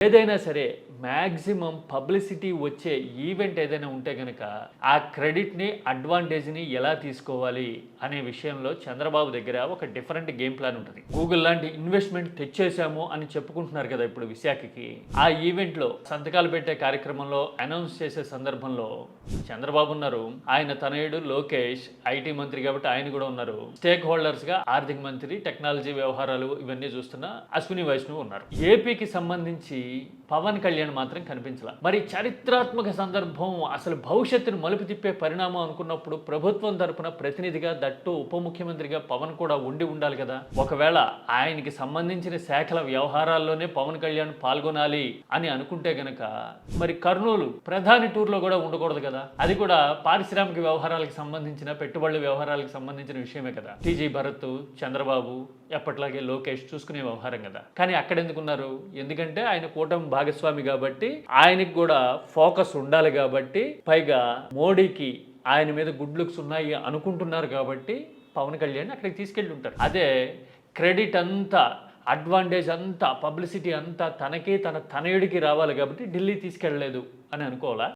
ఏదైనా సరే maximum publicity వచ్చే ఈవెంట్ ఏదైనా ఉంటే కనుక ఆ క్రెడిట్ని అడ్వాంటేజ్ని ఎలా తీసుకోవాలి అనే విషయంలో చంద్రబాబు దగ్గర ఒక డిఫరెంట్ గేమ్ ప్లాన్ ఉంటుంది. గూగుల్ లాంటి ఇన్వెస్ట్మెంట్ తెచ్చేసాము అని చెప్పుకుంటున్నారు కదా ఇప్పుడు విశాఖకి. ఆ ఈవెంట్లో సంతకాలు పెట్టే కార్యక్రమంలో అనౌన్స్ చేసే సందర్భంలో చంద్రబాబు ఉన్నారు. ఆయన తనయుడు లోకేష్ ఐటీ మంత్రి కాబట్టి ఆయన కూడా ఉన్నారు. స్టేక్ హోల్డర్స్గా ఆర్థిక మంత్రి టెక్నాలజీ వ్యవహారాలు ఇవన్నీ చూస్తున్న అశ్విని వైష్ణవ్ ఉన్నారు. ఏపీకి సంబంధించి పవన్ కళ్యాణ్ మాత్రం కనిపించాల. మరి చారిత్రాత్మక సందర్భం అసలు భవిష్యత్తును మలుపు తిప్పే పరిణామం అనుకున్నప్పుడు ప్రభుత్వం తరపున ప్రతినిధిగా దట్టు ఉప ముఖ్యమంత్రిగా పవన్ కూడా ఉండి ఉండాలి కదా. ఒకవేళ ఆయనకి సంబంధించిన శాఖల వ్యవహారాల్లోనే పవన్ కళ్యాణ్ పాల్గొనాలి అని అనుకుంటే గనక మరి కర్నూలు ప్రధాని టూర్లో కూడా ఉండకూడదు కదా. అది కూడా పారిశ్రామిక వ్యవహారాలకు సంబంధించిన పెట్టుబడుల వ్యవహారాలకు సంబంధించిన విషయమే కదా. టీజీ భరత్ చంద్రబాబు ఎప్పట్లాగే లోకేష్ చూసుకునే వ్యవహారం కదా. కానీ అక్కడ ఎందుకున్నారు? ఎందుకంటే ఆయన కూటమి భాగస్వామి కాబట్టి ఆయనకి కూడా ఫోకస్ ఉండాలి కాబట్టి పైగా మోడీకి ఆయన మీద గుడ్ లుక్స్ ఉన్నాయి అనుకుంటున్నారు కాబట్టి పవన్ కళ్యాణ్ అక్కడికి తీసుకెళ్ళి ఉంటారు. అదే క్రెడిట్ అంతా అడ్వాంటేజ్ అంతా పబ్లిసిటీ అంతా తనకి తన తనయుడికి రావాలి కాబట్టి ఢిల్లీ తీసుకెళ్ళలేదు అని అనుకోవాలా?